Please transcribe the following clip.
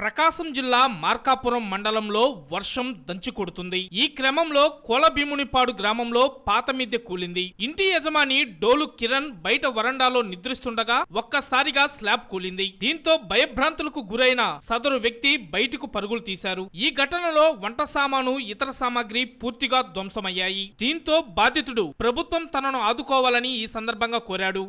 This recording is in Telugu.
ప్రకాశం జిల్లా మార్కాపురం మండలంలో వర్షం దంచి కొడుతుంది. ఈ క్రమంలో కోలభీమునిపాడు గ్రామంలో పాత మిద్దె కూలింది. ఇంటి యజమాని డోలు కిరణ్ బయట వరండాలో నిద్రిస్తుండగా ఒక్కసారిగా స్లాబ్ కూలింది. దీంతో భయభ్రాంతులకు గురైన సదరు వ్యక్తి బయటకు పరుగులు తీశారు. ఈ ఘటనలో వంట సామాను ఇతర సామాగ్రి పూర్తిగా ధ్వంసమయ్యాయి. దీంతో బాధితుడు ప్రభుత్వం తనను ఆదుకోవాలని ఈ సందర్భంగా కోరాడు.